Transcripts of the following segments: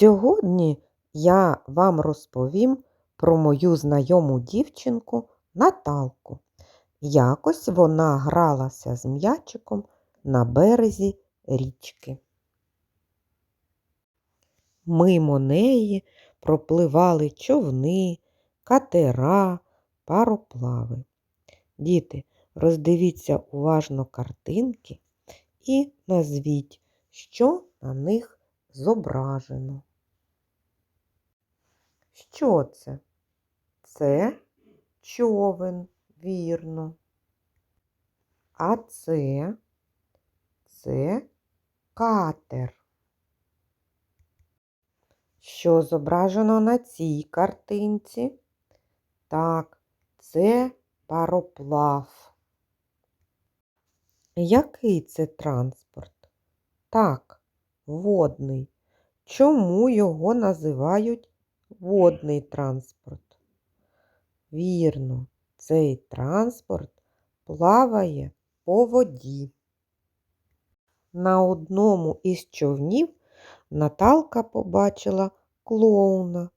Сьогодні я вам розповім про мою знайому дівчинку Наталку. Якось вона гралася з м'ячиком на березі річки. Мимо неї пропливали човни, катера, пароплави. Діти, роздивіться уважно картинки і назвіть, що на них зображено. Що це? Це човен, вірно. А це це катер. Що зображено на цій картинці? Так, це пароплав. Який це транспорт? Так, водний. Чому його називають водний транспорт? Вірно, цей транспорт плаває по воді. На одному із човнів Наталка побачила клоуна.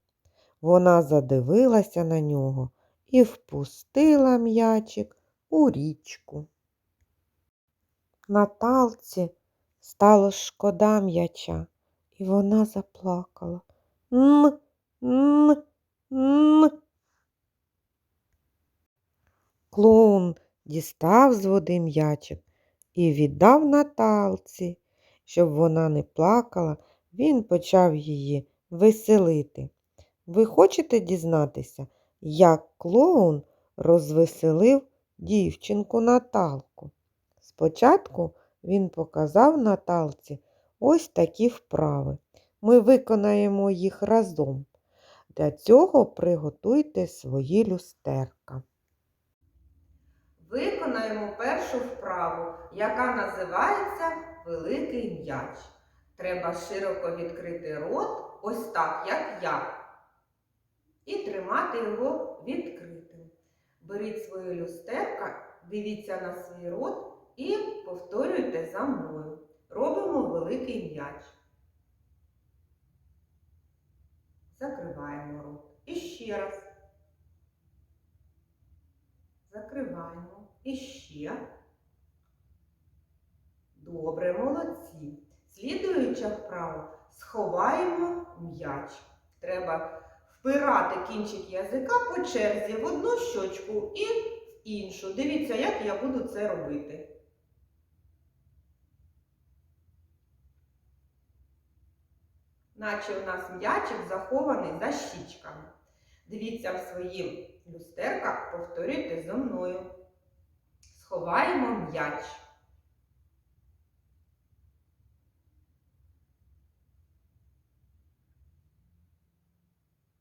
Вона задивилася на нього і впустила м'ячик у річку. Наталці стало шкода м'яча, і вона заплакала. М, м. Клоун дістав з води м'ячик і віддав Наталці. Щоб вона не плакала, він почав її веселити. Ви хочете дізнатися, як клоун розвеселив дівчинку Наталку? Спочатку він показав Наталці ось такі вправи. Ми виконаємо їх разом. Для цього приготуйте свої люстерка. Виконаємо першу вправу, яка називається Великий м'яч. Треба широко відкрити рот, ось так, як я, і тримати його відкритим. Беріть своє люстерка, дивіться на свій рот і повторюйте за мною. Робимо великий м'яч. Закриваємо рот. І ще раз. Закриваємо. І ще. Добре, молодці. Слідуюча вправа сховаємо м'яч. Треба впирати кінчик язика по черзі в одну щочку і в іншу. Дивіться, як я буду це робити. Наче у нас м'ячик захований за щічками. Дивіться в свої люстерка, повторюйте за мною. Сховаємо м'яч.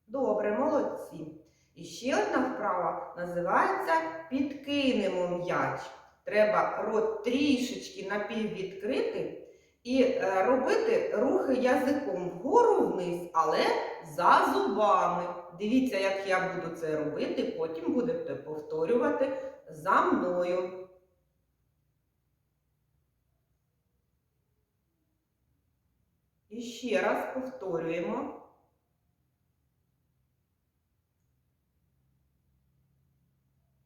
Добре, молодці. І ще одна вправа називається підкинемо м'яч. Треба рот трішечки напіввідкрити і е, робити рухи язиком вгору вниз, але за зубами. Дивіться, як я буду це робити, потім будете повторювати за мною. І ще раз повторюємо.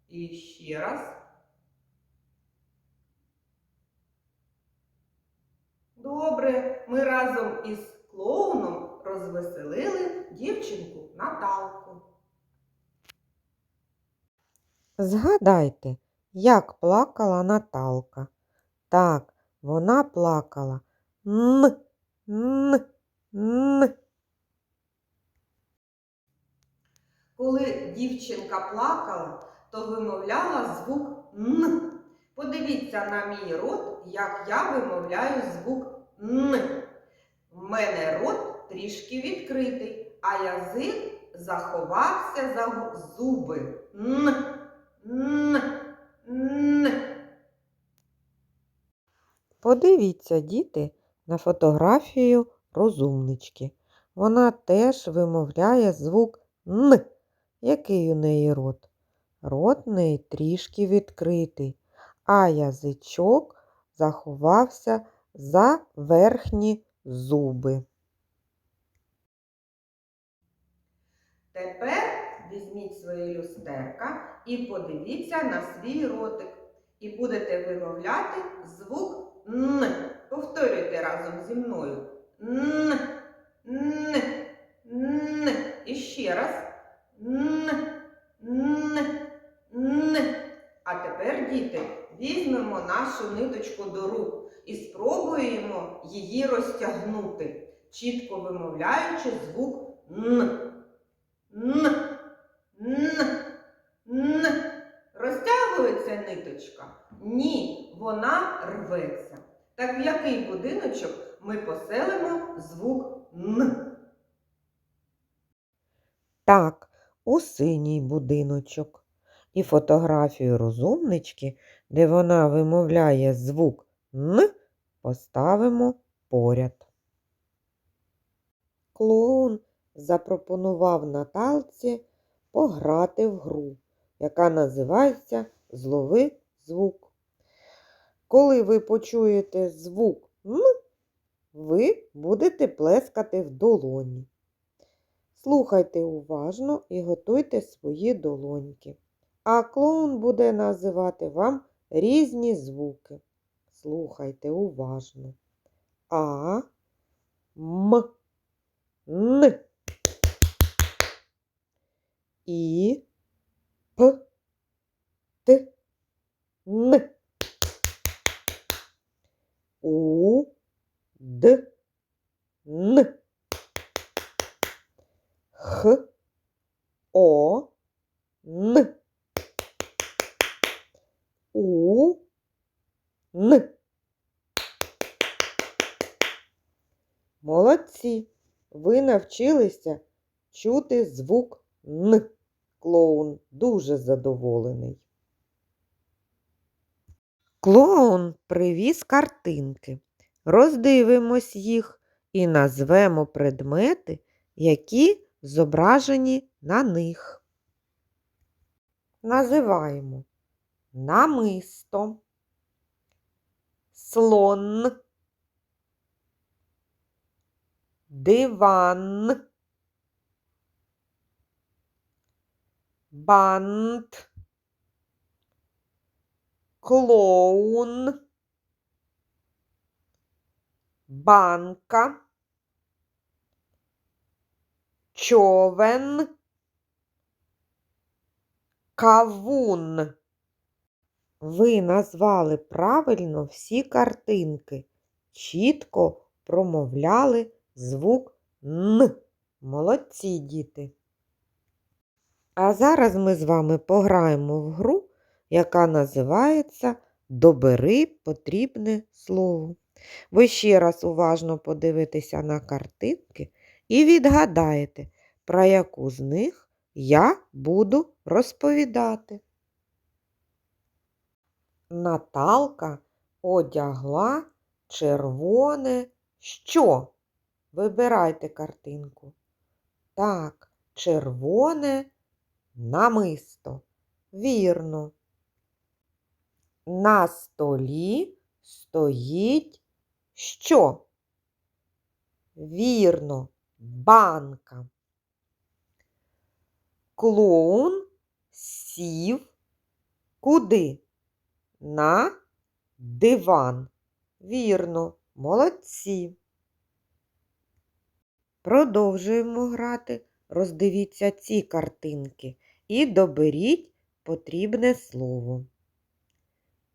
І ще раз. Добре, ми разом із клоуном розвеселили дівчинку Наталку. Згадайте, як плакала Наталка. Так, вона плакала м, м, м. Коли дівчинка плакала, то вимовляла звук Н. Подивіться на мій рот, як я вимовляю звук Н. В мене рот трішки відкритий, а язик заховався за зуби. Н. Н. Н. Подивіться, діти, на фотографію розумнички. Вона теж вимовляє звук Н. Який у неї рот? Рот неї трішки відкритий, а язичок заховався за верхні зуби. Тепер візьміть своє люстерка і подивіться на свій ротик. І будете вимовляти звук Н. Повторюйте разом зі мною. Н. Н. Н. І ще раз. Н. Н. Н. А тепер, діти, візьмемо нашу ниточку до рук і спробуємо її розтягнути, чітко вимовляючи звук Н. Н. Н. Н. Розтягується ниточка? Ні, вона рветься. Так в який будиночок ми поселимо звук Н? Так, у синій будиночок. І фотографію розумнички, де вона вимовляє звук Н, поставимо поряд. Клоун запропонував Наталці пограти в гру, яка називається Злови звук. Коли ви почуєте звук Н, ви будете плескати в долоні. Слухайте уважно і готуйте свої долоньки. А клоун буде називати вам різні звуки. Слухайте уважно. А, М, Н. І, П, Т, Н. У, Д, Н. Х, О, Н. У, Н. Молодці! Ви навчилися чути звук Н. Клоун дуже задоволений. Клоун привіз картинки. Роздивимось їх і назвемо предмети, які зображені на них. Називаємо намисто, слон, диван, бант, клоун, банка, човен, кавун. Ви назвали правильно всі картинки, чітко промовляли звук Н. Молодці діти. А зараз ми з вами пограємо в гру, яка називається Добери потрібне слово. Ви ще раз уважно подивитеся на картинки і відгадаєте, про яку з них я буду розповідати. Наталка одягла червоне що? Вибирайте картинку. Так, червоне намисто. Вірно. На столі стоїть що? Вірно, банка. Клоун сів куди? На диван. Вірно, молодці. Продовжуємо грати. Роздивіться ці картинки і доберіть потрібне слово.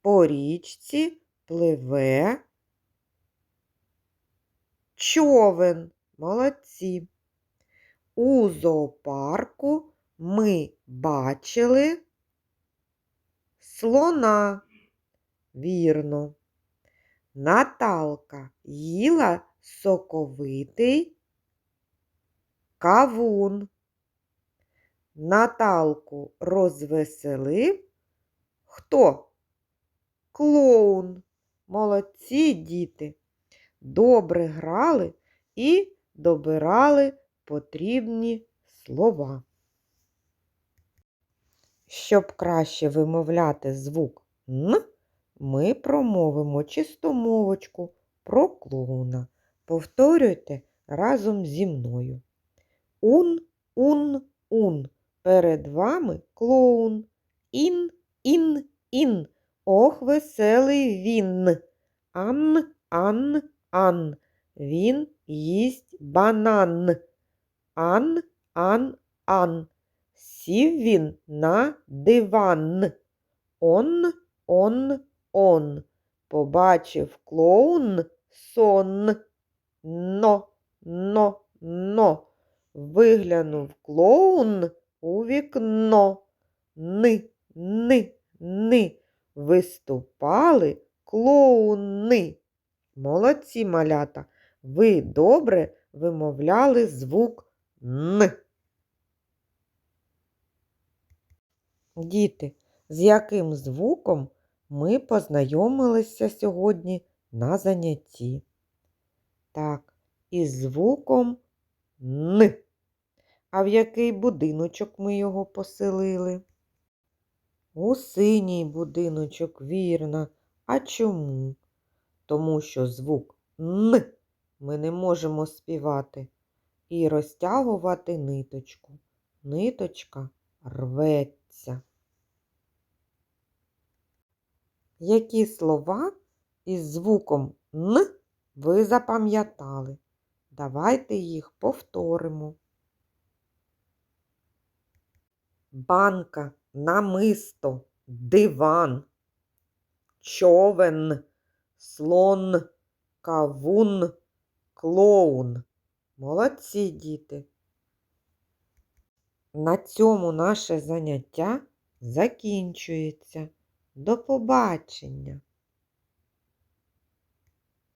По річці пливе човен. Молодці. У зоопарку ми бачили слона. Вірно. Наталка їла соковитий кавун. Наталку розвеселив хто? Клоун. Молодці діти. Добре грали і добирали потрібні слова. Щоб краще вимовляти звук Н, ми промовимо чистомовочку про клоуна. Повторюйте разом зі мною. Ун, ун, ун. Перед вами клоун. Ін, ін, ін. Ох, веселий він. Ан, ан, ан. Він їсть банан. Ан, ан, ан. Сів він на диван. Он, он, он. Побачив клоун сон. Но, но, но. Виглянув клоун у вікно. Ни, ни, ни. Виступали клоуни. Молодці малята. Ви добре вимовляли звук Н. Діти, з яким звуком ми познайомилися сьогодні на занятті? Так, із звуком Н. А в який будиночок ми його поселили? У синій будиночок, вірно. А чому? Тому що звук Н ми не можемо співати і розтягувати ниточку. Ниточка рветься. Які слова із звуком Н ви запам'ятали? Давайте їх повторимо. Банка, намисто, диван, човен, слон, кавун, клоун. Молодці діти. На цьому наше заняття закінчується. До побачення!